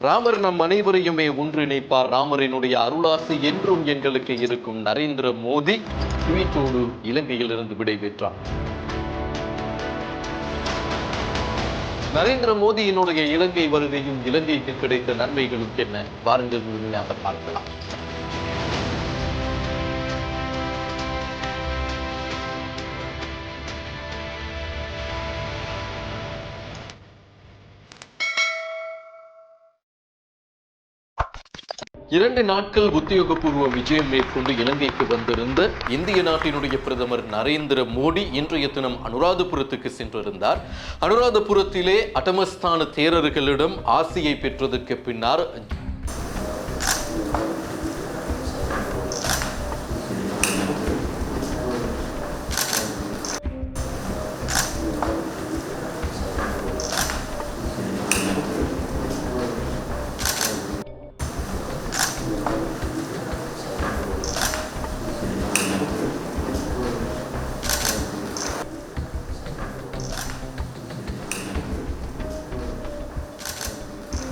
ராமர் நம் அனைவரையுமே ஒன்றிணைப்பார். ராமரினுடைய அருளாசி என்றும் எங்களுக்கு இருக்கும். நரேந்திர மோடி ட்வீட்டோடு இலங்கையிலிருந்து விடைபெற்றார். நரேந்திர மோடியினுடைய இலங்கை வருகையும் இலங்கைக்கு கிடைத்த நன்மைகளும் என்ன? வாருங்கள் பார்க்கலாம். இரண்டு நாட்கள் உத்தியோகபூர்வ விஜயம் மேற்கொண்டு இலங்கைக்கு வந்திருந்த இந்திய நாட்டினுடைய பிரதமர் நரேந்திர மோடி இன்றைய தினம் அனுராதபுரத்துக்கு சென்றிருந்தார். அனுராதபுரத்திலே அட்டமஸ்தான தேரர்களிடம் ஆசியை பெற்றதற்கு பின்னர்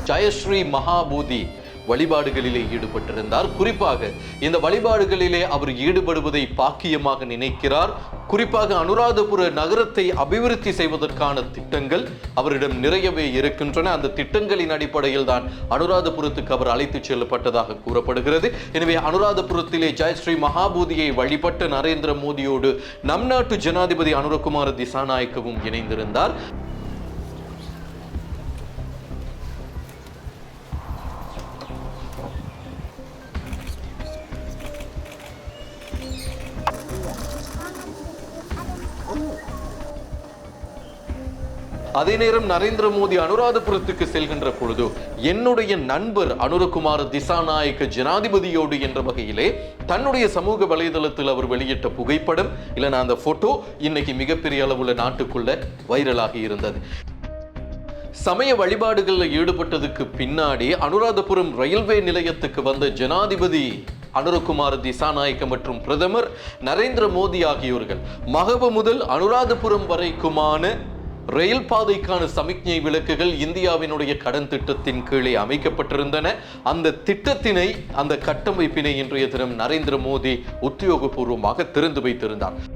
ஜெயஸ்ரீ மகாபூதி வழிபாடுகளிலே ஈடுபட்டிருந்தார். குறிப்பாக இந்த வழிபாடுகளிலே அவர் ஈடுபடுவதை பாக்கியமாக நினைக்கிறார். குறிப்பாக அனுராதபுர நகரத்தை அபிவிருத்தி செய்வதற்கான திட்டங்கள் அவரிடம் நிறையவே இருக்கின்றன. அந்த திட்டங்களின் அடிப்படையில் தான் அனுராதபுரத்துக்கு அவர் அழைத்துச் செல்லப்பட்டதாக கூறப்படுகிறது. எனவே அனுராதபுரத்திலே ஜெயஸ்ரீ மகாபூதியை வழிபட்ட நரேந்திர மோடியோடு நம் நாட்டு ஜனாதிபதி அனுரகுமார திசாநாயக்கவும் இணைந்திருந்தார். அதே நேரம் நரேந்திர மோடி அனுராதபுரத்துக்கு செல்கின்ற பொழுது என்னுடைய நண்பர் அனுரகுமார் திசாநாயக்க ஜனாதிபதியோடு என்ற வகையிலே தன்னுடைய சமூக வலைதளத்தில் அவர் வெளியிட்ட புகைப்படம் இல்லைனா அந்த போட்டோ இன்னைக்கு மிகப்பெரிய அளவுல நாட்டுக்குள்ள வைரலாகி இருந்தது. சமய வழிபாடுகளில் ஈடுபட்டதுக்கு பின்னாடி அனுராதபுரம் ரயில்வே நிலையத்துக்கு வந்த ஜனாதிபதி அனுரகுமார் திசாநாயக்க மற்றும் பிரதமர் நரேந்திர மோடி ஆகியோர்கள் மகப முதல் அனுராதபுரம் வரைக்குமான ரயில் பாதைக்கான சமிக்ஞை விளக்குகள் இந்தியாவினுடைய கடன் திட்டத்தின் கீழே அமைக்கப்பட்டிருந்தன. அந்த திட்டத்தினை அந்த கட்டமைப்பினை இன்றைய தினம் நரேந்திர மோடி உத்தியோகபூர்வமாக திறந்து வைத்திருந்தார்.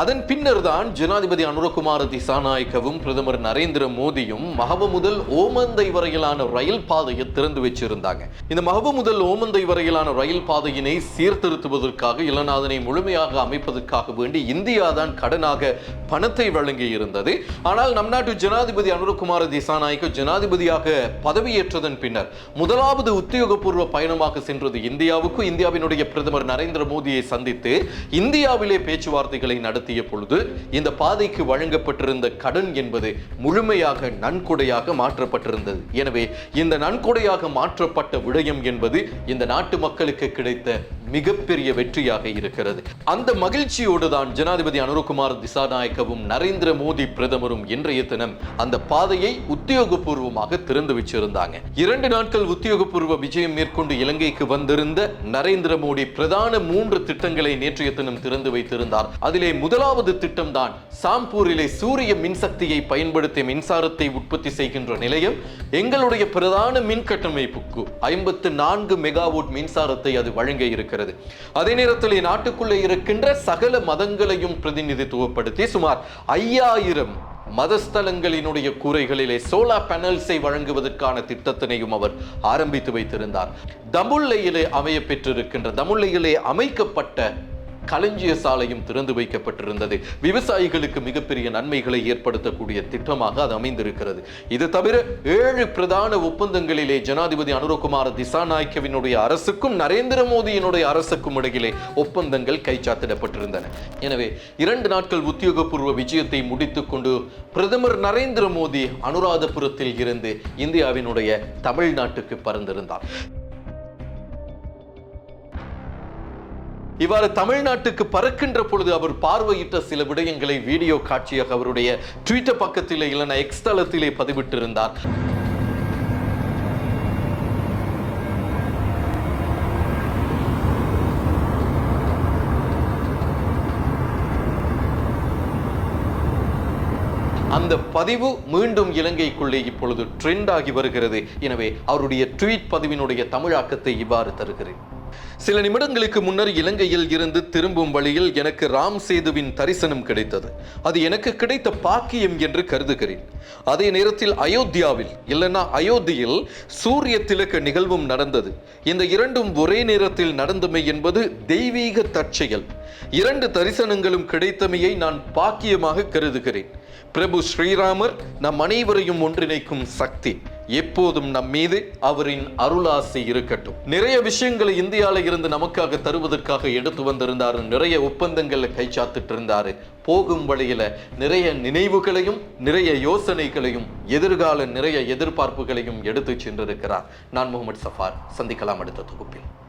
அதன் பின்னர் தான் ஜனாதிபதி அனுரகுமார திசாநாயக்கவும் பிரதமர் நரேந்திர மோடியும் மகவு முதல் ஓமந்தை வரையிலான ரயில் பாதையை திறந்து வச்சிருந்தாங்க. இந்த மகவு முதல் ஓமந்தை வரையிலான ரயில் பாதையினை சீர்திருத்துவதற்காக இளநாதனை முழுமையாக அமைப்பதற்காக வேண்டி இந்தியா தான் கடனாக பணத்தை வழங்கி இருந்தது ஆனால் நம் நாட்டு ஜனாதிபதி அனுரகுமார திசாநாயக்க ஜனாதிபதியாக பதவியேற்றதன் பின்னர் முதலாவது உத்தியோகபூர்வ பயணமாக சென்றது இந்தியாவுக்கு இந்தியாவினுடைய பிரதமர் நரேந்திர மோடியை சந்தித்து இந்தியாவிலே பேச்சுவார்த்தைகளை நடத்திய பொழுது இந்த பாதைக்கு வழங்கப்பட்டிருந்த கடன் என்பது முழுமையாக நன்கொடையாக மாற்றப்பட்டிருந்தது. எனவே இந்த நன்கொடையாக மாற்றப்பட்ட விடயம் என்பது இந்த நாட்டு மக்களுக்கு கிடைத்த மிகப்பெரிய வெற்றியாக இருக்கிறது. அந்த மகிழ்ச்சியோடு தான் ஜனாதிபதி அனுரகுமார் திசாநாயக்கவும் நரேந்திர மோடி பிரதமரும் இன்றைய தினம் அந்த பாதையை உத்தியோகபூர்வமாக திறந்து வச்சிருந்தாங்க. இரண்டு நாட்கள் உத்தியோகபூர்வ விஜயம் மேற்கொண்டு இலங்கைக்கு வந்திருந்த நரேந்திர மோடி பிரதான மூன்று திட்டங்களை நேற்றைய தினம் திறந்து வைத்திருந்தார். அதிலே முதலாவது திட்டம் தான் சாம்பூரிலே சூரிய மின்சக்தியை பயன்படுத்தி மின்சாரத்தை உற்பத்தி செய்கின்ற நிலையம். எங்களுடைய பிரதான மின் கட்டமைப்புக்கு ஐம்பத்து நான்கு மெகாவோட் மின்சாரத்தை அது வழங்க இருக்கிறது. அதே நேரத்தில் நாட்டுக்குள்ளே இருக்கின்ற சகல மதங்களையும் பிரதிநிதித்துவப்படுத்தி சுமார் ஐயாயிரம் மதஸ்தலங்களினுடைய கூரைகளிலே சோலார் பேனல்ஸை வழங்குவதற்கான திட்டத்தினையும் அவர் ஆரம்பித்து வைத்திருந்தார். தமுல்லையிலே அமைய பெற்றிருக்கின்ற தமுல்லையிலே அமைக்கப்பட்ட களஞ்சிய சாலையும் திறந்து வைக்கப்பட்டிருந்தது. விவசாயிகளுக்கு மிகப்பெரிய நன்மைகளை ஏற்படுத்தக்கூடிய திட்டமாக அது அமைந்திருக்கிறது. இது தவிர ஏழு பிரதான ஒப்பந்தங்களிலே ஜனாதிபதி அனுரகுமார் திசாநாயக்கவினுடைய அரசுக்கும் நரேந்திர மோடியினுடைய அரசுக்கும் இடையிலே ஒப்பந்தங்கள் கைச்சாத்திடப்பட்டிருந்தன. எனவே இரண்டு நாட்கள் உத்தியோகபூர்வ விஜயத்தை முடித்துக்கொண்டு பிரதமர் நரேந்திர மோடி அனுராதபுரத்தில் இருந்து இந்தியாவினுடைய தமிழ்நாட்டுக்கு பறந்திருந்தார். இவ்வாறு தமிழ்நாட்டுக்கு பறக்கின்ற பொழுது அவர் பார்வையிட்ட சில விடயங்களை வீடியோ காட்சியாக அவருடைய ட்விட்டர் பக்கத்திலே இல்லைனா எக்ஸ் தளத்திலே பதிவிட்டிருந்தார். அந்த பதிவு மீண்டும் இலங்கைக்குள்ளே இப்பொழுது ட்ரெண்ட் ஆகி வருகிறது. எனவே அவருடைய ட்வீட் பதிவினுடைய தமிழாக்கத்தை இவ்வாறு தருகிறேன். சில நிமிடங்களுக்கு முன்னர் இலங்கையில் இருந்து திரும்பும் வழியில் எனக்கு ராம் சேதுவின் தரிசனம் கிடைத்தது. அது எனக்கு கிடைத்த பாக்கியம் என்று கருதுகிறேன். அதே நேரத்தில் அயோத்தியாவில் இல்லைன்னா அயோத்தியில் சூரிய திலக்க நிகழ்வும் நடந்தது. இந்த இரண்டும் ஒரே நேரத்தில் நடந்தமை என்பது தெய்வீக தற்செயல். இரண்டு தரிசனங்களும் கிடைத்தமையை நான் பாக்கியமாக கருதுகிறேன். பிரபு ஸ்ரீராமர் நம் அனைவரையும் ஒன்றிணைக்கும் சக்தி. எப்போதும் நம் மீது அவரின் அருளாசி இருக்கட்டும். நிறைய விஷயங்களை இந்தியால இருந்து நமக்காக தருவதற்காக எடுத்து வந்திருந்தாரு. நிறைய ஒப்பந்தங்களை கைச்சாத்துட்டு இருந்தாரு போகும் வழியில நிறைய நினைவுகளையும் நிறைய யோசனைகளையும் எதிர்கால நிறைய எதிர்பார்ப்புகளையும் எடுத்து சென்றிருக்கிறார். நான் முகமது சஃபார். சந்திக்கலாம் அடுத்த தொகுப்பில்.